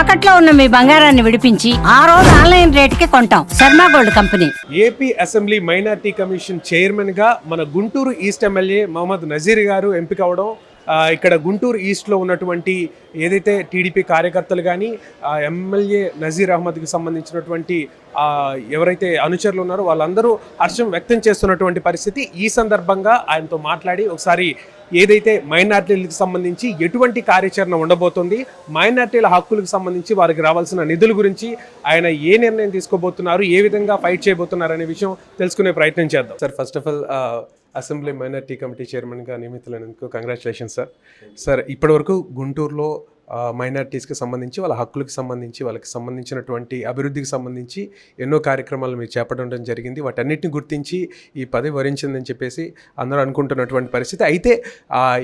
తాకట్లో ఉన్న మీ బంగారాన్ని విడిపించి ఆ రోజు ఆన్లైన్ రేటుకి కొంటాం. Sharma gold company. AP assembly minority commission చైర్మన్గా మన గుంటూరు ఈస్ట్ ఎమ్మెల్యే మహమ్మద్ నజీర్ గారు ఎంపిక అవడం ఇక్కడ గుంటూరు ఈస్ట్లో ఉన్నటువంటి ఏదైతే టీడీపీ కార్యకర్తలు కానీ ఎమ్మెల్యే నజీర్ అహ్మద్కి సంబంధించినటువంటి ఎవరైతే అనుచరులు ఉన్నారో వాళ్ళందరూ హర్షం వ్యక్తం చేస్తున్నటువంటి పరిస్థితి. ఈ సందర్భంగా ఆయనతో మాట్లాడి ఒకసారి ఏదైతే మైనార్టీలకు సంబంధించి ఎటువంటి కార్యాచరణ ఉండబోతుంది మైనార్టీల హక్కులకు సంబంధించి వారికి రావాల్సిన నిధుల గురించి ఆయన ఏ నిర్ణయం తీసుకోబోతున్నారు ఏ విధంగా ఫైట్ చేయబోతున్నారు అనే విషయం తెలుసుకునే ప్రయత్నం చేద్దాం. Sir first of all assembly minority committee చైర్మన్గా నియమితులైనందుకు కంగ్రాచులేషన్ సార్. సార్ ఇప్పటివరకు గుంటూరులో మైనార్టీస్కి సంబంధించి వాళ్ళ హక్కులకు సంబంధించి వాళ్ళకి సంబంధించినటువంటి అభివృద్ధికి సంబంధించి ఎన్నో కార్యక్రమాలు మీరు చేపట్టడం జరిగింది. వాటన్నిటిని గుర్తించి ఈ పదవి వరించిందని చెప్పేసి అందరూ అనుకుంటున్నటువంటి పరిస్థితి. అయితే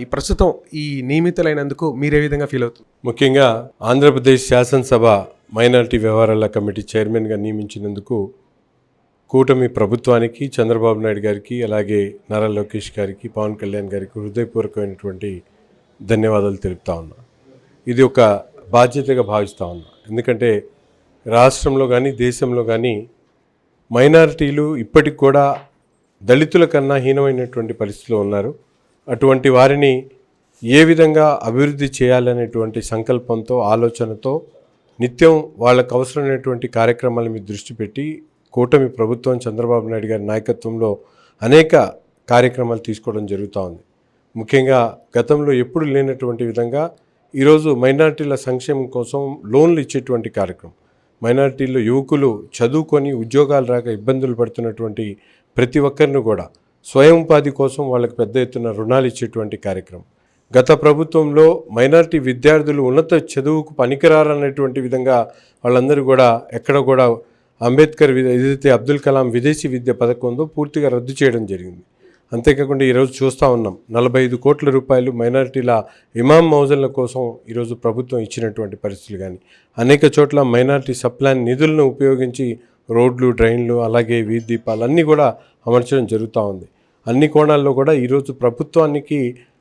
ఈ ప్రస్తుతం ఈ నియమితులైనందుకు మీరే విధంగా ఫీల్ అవుతుంది ముఖ్యంగా ఆంధ్రప్రదేశ్ శాసనసభ మైనారిటీ వ్యవహారాల కమిటీ చైర్మన్గా నియమించినందుకు కూటమి ప్రభుత్వానికి చంద్రబాబు నాయుడు గారికి అలాగే నారా లోకేష్ గారికి పవన్ కళ్యాణ్ గారికి హృదయపూర్వకమైనటువంటి ధన్యవాదాలు తెలుపుతా ఉన్నా. ఇది ఒక బాధ్యతగా భావిస్తూ ఉన్నా. ఎందుకంటే రాష్ట్రంలో కానీ దేశంలో కానీ మైనారిటీలు ఇప్పటికి కూడా దళితుల కన్నా హీనమైనటువంటి పరిస్థితిలో ఉన్నారు. అటువంటి వారిని ఏ విధంగా అభివృద్ధి చేయాలనేటువంటి సంకల్పంతో ఆలోచనతో నిత్యం వాళ్ళకు అవసరమైనటువంటి కార్యక్రమాల మీద దృష్టి పెట్టి కూటమి ప్రభుత్వం చంద్రబాబు నాయుడు గారి నాయకత్వంలో అనేక కార్యక్రమాలు తీసుకోవడం జరుగుతూ ఉంది. ముఖ్యంగా గతంలో ఎప్పుడు లేనటువంటి విధంగా ఈరోజు మైనారిటీల సంక్షేమం కోసం లోన్లు ఇచ్చేటువంటి కార్యక్రమం. మైనార్టీల్లో యువకులు చదువుకొని ఉద్యోగాలు రాక ఇబ్బందులు పడుతున్నటువంటి ప్రతి ఒక్కరిని కూడా స్వయం ఉపాధి కోసం వాళ్ళకి పెద్ద ఎత్తున రుణాలు ఇచ్చేటువంటి కార్యక్రమం. గత ప్రభుత్వంలో మైనారిటీ విద్యార్థులు ఉన్నత చదువుకు పనికిరారన్నటువంటి విధంగా వాళ్ళందరూ కూడా ఎక్కడ కూడా అంబేద్కర్ ఏదైతే అబ్దుల్ కలాం విదేశీ విద్య పథకం ఉందో పూర్తిగా రద్దు చేయడం జరిగింది. అంతేకాకుండా ఈరోజు చూస్తూ ఉన్నాం నలభై ఐదు కోట్ల రూపాయలు మైనారిటీల ఇమాం మౌజన్ల కోసం ఈరోజు ప్రభుత్వం ఇచ్చినటువంటి పరిస్థితులు కానీ అనేక చోట్ల మైనారిటీ సప్లాన్ నిధులను ఉపయోగించి రోడ్లు డ్రైన్లు అలాగే వీధి దీపాలు అన్నీ కూడా అమర్చడం జరుగుతూ ఉంది. అన్ని కోణాల్లో కూడా ఈరోజు ప్రభుత్వానికి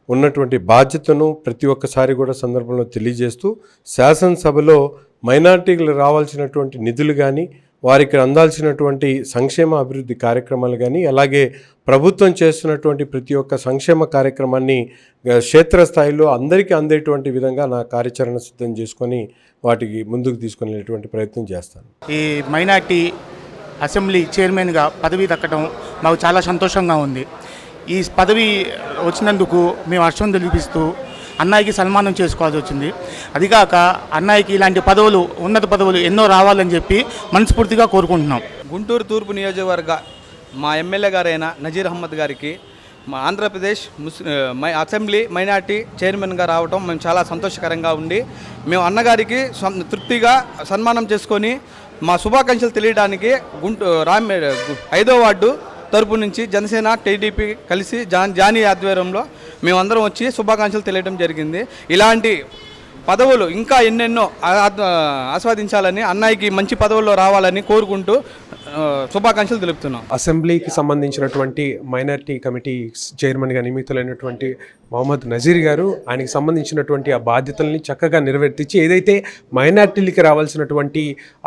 ఉన్నటువంటి బాధ్యతను ప్రతి ఒక్కసారి కూడా సందర్భంలో తెలియజేస్తూ శాసనసభలో మైనార్టీలు రావాల్సినటువంటి నిధులు కానీ వారికి అందాల్సినటువంటి సంక్షేమ అభివృద్ధి కార్యక్రమాలు కానీ అలాగే ప్రభుత్వం చేస్తున్నటువంటి ప్రతి ఒక్క సంక్షేమ కార్యక్రమాన్ని క్షేత్రస్థాయిలో అందరికీ అందేటువంటి విధంగా నా కార్యాచరణ సిద్ధం చేసుకొని వాటికి ముందుకు తీసుకునేటువంటి ప్రయత్నం చేస్తాను. ఈ మైనార్టీ అసెంబ్లీ చైర్మన్గా పదవి దక్కడం మాకు చాలా సంతోషంగా ఉంది. ఈ పదవి వచ్చినందుకు మేము హర్షం తెలిపిస్తూ అన్నయ్యకి సన్మానం చేసుకోవాల్సి వచ్చింది. అదిగాక అన్నయ్యకి ఇలాంటి పదవులు ఉన్నత పదవులు ఎన్నో రావాలని చెప్పి మనస్ఫూర్తిగా కోరుకుంటున్నాం. గుంటూరు తూర్పు నియోజకవర్గ మా ఎమ్మెల్యే గారైన నజీర్ అహ్మద్ గారికి మా ఆంధ్రప్రదేశ్ ముస్ మై అసెంబ్లీ మైనార్టీ చైర్మన్గా రావటం మేము చాలా సంతోషకరంగా ఉండి మేము అన్నగారికి తృప్తిగా సన్మానం చేసుకొని మా శుభాకాంక్షలు తెలియడానికి గుంటూ రామ్ ఐదో వార్డు తరపు నుంచి జనసేన టీడీపీ కలిసి జాన్ జానీ ఆధ్వర్యంలో మేమందరం వచ్చి శుభాకాంక్షలు తెలియడం జరిగింది. ఇలాంటి పదవులు ఇంకా ఎన్నెన్నో ఆస్వాదించాలని అన్నయ్యకి మంచి పదవుల్లో రావాలని కోరుకుంటూ శుభాకాంక్షలు తెలుపుతున్నాం. అసెంబ్లీకి సంబంధించినటువంటి మైనారిటీ కమిటీ చైర్మన్గా నియమితులైనటువంటి మొహమ్మద్ నజీర్ గారు ఆయనకి సంబంధించినటువంటి ఆ బాధ్యతల్ని చక్కగా నిర్వర్తించి ఏదైతే మైనారిటీలకి రావాల్సినటువంటి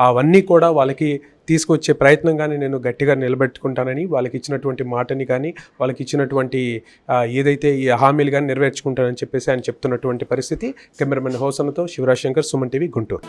అవన్నీ కూడా వాళ్ళకి తీసుకొచ్చే ప్రయత్నంగానే నేను గట్టిగా నిలబెట్టుకుంటానని వాళ్ళకి ఇచ్చినటువంటి మాటని కానీ వాళ్ళకి ఇచ్చినటువంటి ఏదైతే ఈ హామీలు కానీ నెరవేర్చుకుంటానని చెప్పేసి ఆయన చెప్తున్నటువంటి పరిస్థితి. కెమెరామెన్ హోసన్తో శివరాజ్ శంకర్ సుమన్ టీవీ గుంటూరు.